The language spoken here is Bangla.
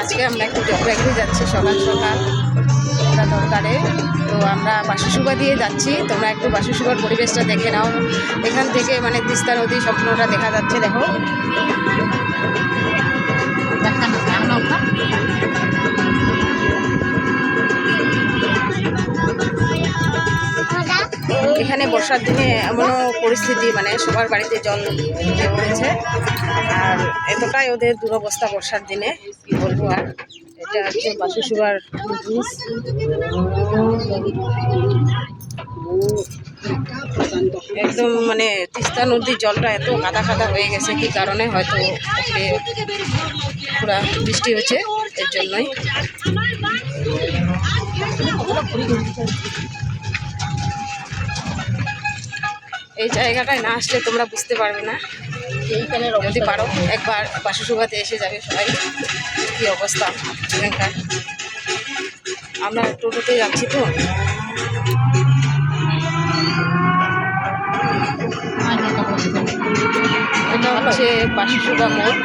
আজকে আমরা একটু জলপাইগুড়ি যাচ্ছি সকাল সকাল একটা দরকারে। তো আমরা বাসুসুবা দিয়ে যাচ্ছি। তোমরা একটু বাসুসুবার পরিবেশটা দেখে নাও। এখান থেকে মানে তিস্তা নদী স্বপ্নটা দেখা যাচ্ছে, দেখো। এখানে বর্ষার দিনে এমনও পরিস্থিতি মানে সবার বাড়িতে জল পড়েছে। আর এতটাই ওদের দুরবস্থা বর্ষার দিনে, কি বলব আর। এটা হচ্ছে বাসুসুবার একদম মানে তিস্তা নদীর জলটা এত কাদা কাদা হয়ে গেছে, কি কারণে হয়তো পুরা বৃষ্টি হচ্ছে, এর জন্যই। এই জায়গাটায় না আসলে তোমরা বুঝতে পারবে না। এইখানে যদি পারো একবার বাসুসুবাতে এসে যাবে সবাই। কী অবস্থা এখানকার? আমরা টোটোতে যাচ্ছি তো। এটা হচ্ছে বাসুসুবা মোড়।